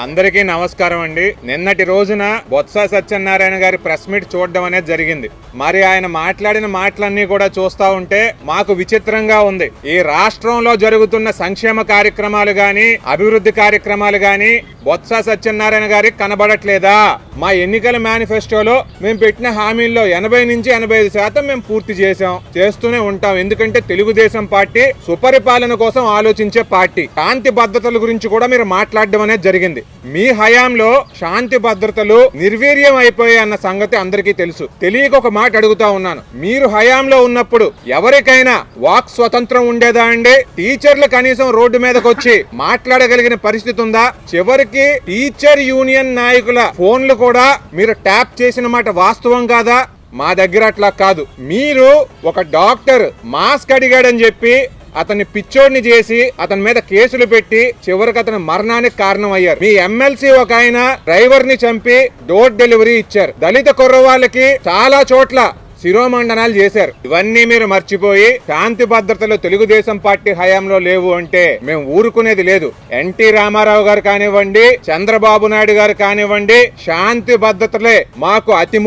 అందరికీ నమస్కారం అండి. నిన్నటి రోజున బొత్స సత్యనారాయణ గారి ప్రెస్ మీట్ చూడడం అనేది జరిగింది. మరి ఆయన మాట్లాడిన మాటలన్నీ కూడా చూస్తా ఉంటే మాకు విచిత్రంగా ఉంది. ఈ రాష్ట్రంలో జరుగుతున్న సంక్షేమ కార్యక్రమాలు గాని అభివృద్ధి కార్యక్రమాలు గాని బొత్స సత్యనారాయణ గారికి కనబడట్లేదా? మా ఎన్నికల మేనిఫెస్టోలో మేము పెట్టిన హామీల్లో ఎనభై నుంచి ఎనభై ఐదు శాతం మేము పూర్తి చేసాం చేస్తూనే ఉంటాం. ఎందుకంటే తెలుగుదేశం పార్టీ సుపరిపాలన కోసం ఆలోచించే పార్టీ. శాంతి భద్రతల గురించి కూడా మీరు మాట్లాడడం అనేది జరిగింది. మీ హయాంలో శాంతి భద్రతలు నిర్వీర్యం అయిపోయాయి అన్న సంగతి అందరికీ తెలుసు. తెలియక ఒక మాట అడుగుతా ఉన్నాను. మీరు హయాంలో ఉన్నప్పుడు ఎవరికైనా వాక్ స్వతంత్రం ఉండేదా అండి? టీచర్లు కనీసం రోడ్డు మీదకి వచ్చి మాట్లాడగలిగిన పరిస్థితి ఉందా? చివరికి టీచర్ యూనియన్ నాయకుల ఫోన్లు కూడా మీరు ట్యాప్ చేసిన మాట వాస్తవం కాదా? మా దగ్గర అట్లా కాదు. మీరు ఒక డాక్టర్ మాస్క్ అడిగాడని చెప్పి అతన్ని పిచ్చోడిని చేసి అతని మీద కేసులు పెట్టి చివరికి అతని మరణానికి కారణం అయ్యారు మీ ఎమ్మెల్సీ ఒక ఆయన డ్రైవర్ని చంపి డోర్ డెలివరీ ఇచ్చారు. దళిత కుర్రవాళ్ళకి చాలా చోట్ల శిరోమండనాలు చేశారు. ఇవన్నీ మీరు మర్చిపోయి శాంతి భద్రతలు తెలుగుదేశం పార్టీ హయాంలో లేవు అంటే మేము ఊరుకునేది లేదు. ఎన్టీ రామారావు గారు కానివ్వండి చంద్రబాబు నాయుడు గారు కానివ్వండి శాంతి భద్రతలే మాకు అతి